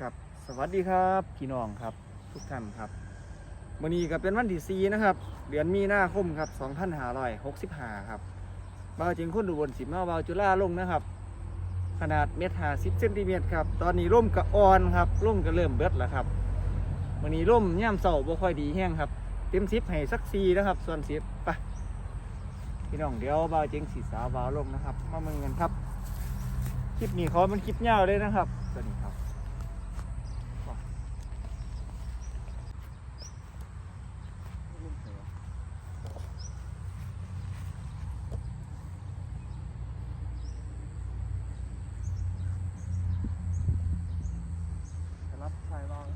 ครับสวัสดีครับพี่น้องครับทุกท่านครับวันนี้ก็เป็นวันที่4นะครับ เดือนมีนาคมครับ2565ครับบาวจิงคนดูบนสิบมาบาวจุฬาลงนะครับ ขนาดเมตรหาสิบเซนติเมตรครับตอนนี้ร่มกระอ่อนครับร่มก็เริ่มเบิดแล้วครับวันนี้ร่มย่มเสาบ่ค่อยดีแห้งครับ เต็มสิบให้สักซีนะครับ ส่วนสิบไปพี่น้องเดี๋ยวบาวจิงสีสาวบาวลงนะครับมาเมืองกันครับคลิปนี้เขามันคลิปยาวเลยนะครับตัวนี้ครับชายบ้าง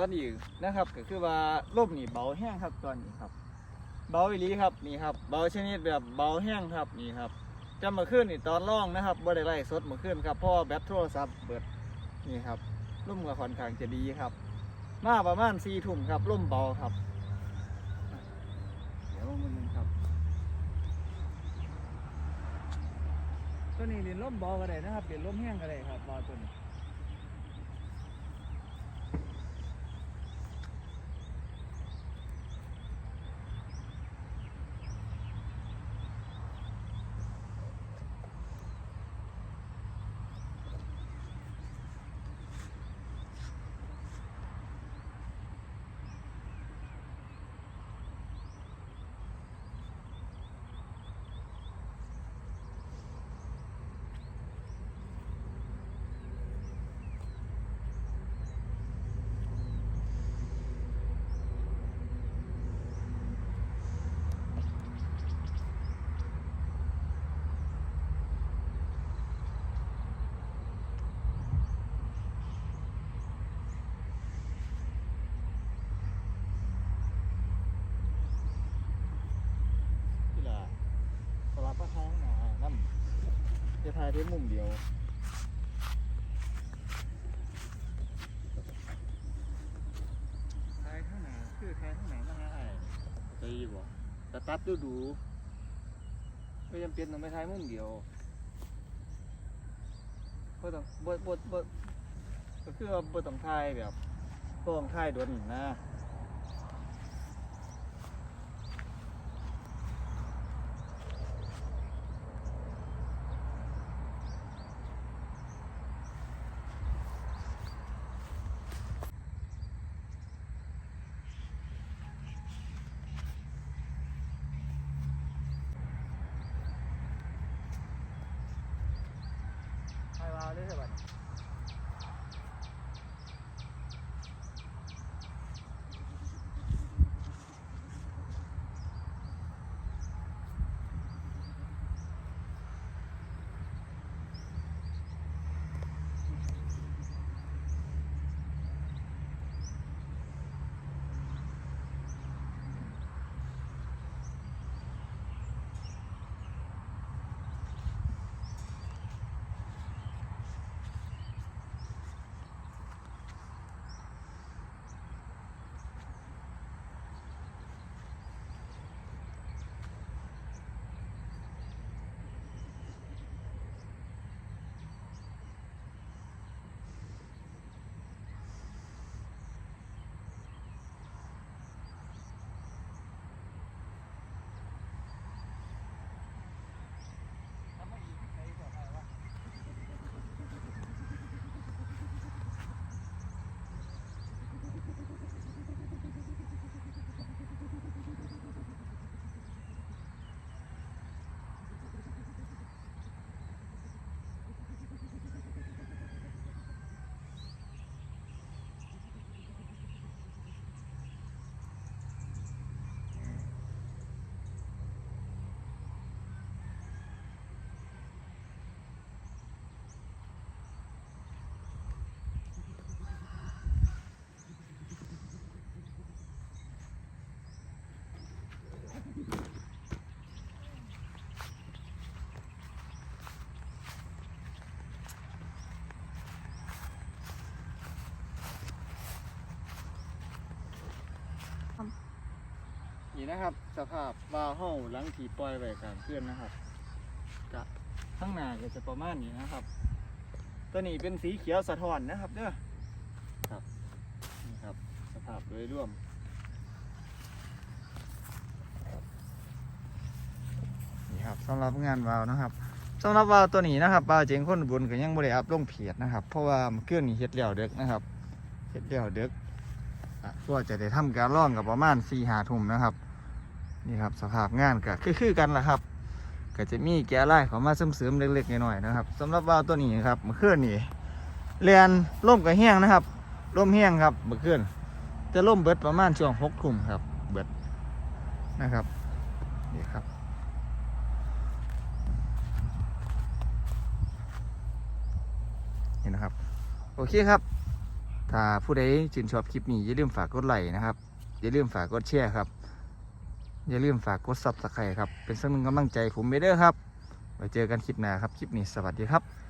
ตอนนี้นะครับก็คือว่าร่มนี่เบาแห้งครับตอนนี้ครับ เบาอีหลีครับนี่ครับ เบาชนิดแบบเบาแห้งครับนี่ครับจะมาขึ้นนี่ตอนล่องนะครับบ่ได้ไล่สดมาขึ้นครับพ่อแบตโทรศัพท์เบิดนี่ครับร่มก็ค่อนข้างจะดีครับ มาประมาณสี่ทุ่มครับร่มเบาครับ เดี๋ยวมันนึงครับตัวนี้เรียนร่มเบาก็ได้นะครับเรียนร่มแห้งก็ได้ครับเบาตัวนี้ ที่ละสลับก็ท้องหนาน้ำ จะถ่ายได้มุมเดียวถ่ายข้างหนคือถ่ายข้างหน้ามาหาไอ้ใจบ่แต่ตัดดูดูไม่จำเป็นต้องไปถ่ายมุมเดียวบ่ต้องบ่บ่บ่ก็คือว่าบ่ต้องถ่ายแบบบ่ต้องถ่ายโดนนะ นี่นะครับ สภาพวาล์วเฮาหลังถีปล่อยไว้กลางเพื่อนนะครับกะข้างหน้าก็จะประมาณนี้นะครับ ตัวนี้เป็นสีเขียวสะท้อนนะครับเด้อครับนี่ครับสภาพโดยรวมนี่ครับสำหรับงานวาล์วนะครับสำหรับวาล์วตัวนี้นะครับวาล์วเจงคนบุญก็ยังบ่ได้อัพลงเพจนะครับ เพราะว่ามันเครื่องนี้เฮ็ดแล้วเด็กนะครับเฮ็ดแล้วเด็กก็จะได้ทำการร่องกับประมาณ4 5ทุ่มนะครับ นี่ครับสภาพงานก็คือคือกันละครับก็จะมีแก้ไล่เขามาเสริมๆเล็กๆน้อยๆนะครับสำหรับวาวตัวนี้ครับเมื่อคืนนี่เรียนล่มกับแห้งนะครับล่มแห้งครับเมื่อนจะล่มเบิดประมาณช่วงหกทุ่มครับ เบิดนะครับนี่ครับนี่นะครับ โอเคครับ ถ้าผู้ใดชื่นชอบคลิปนี้อย่าลืมฝากกดไลค์นะครับอย่าลืมฝากกดแชร์ครับ อย่าลืมฝากกดซับสไครต์ครับ เป็นสักหนึ่งกำลังใจผมไปเด้อครับ ไว้เจอกันคลิปหน้าครับ คลิปนี้สวัสดีครับ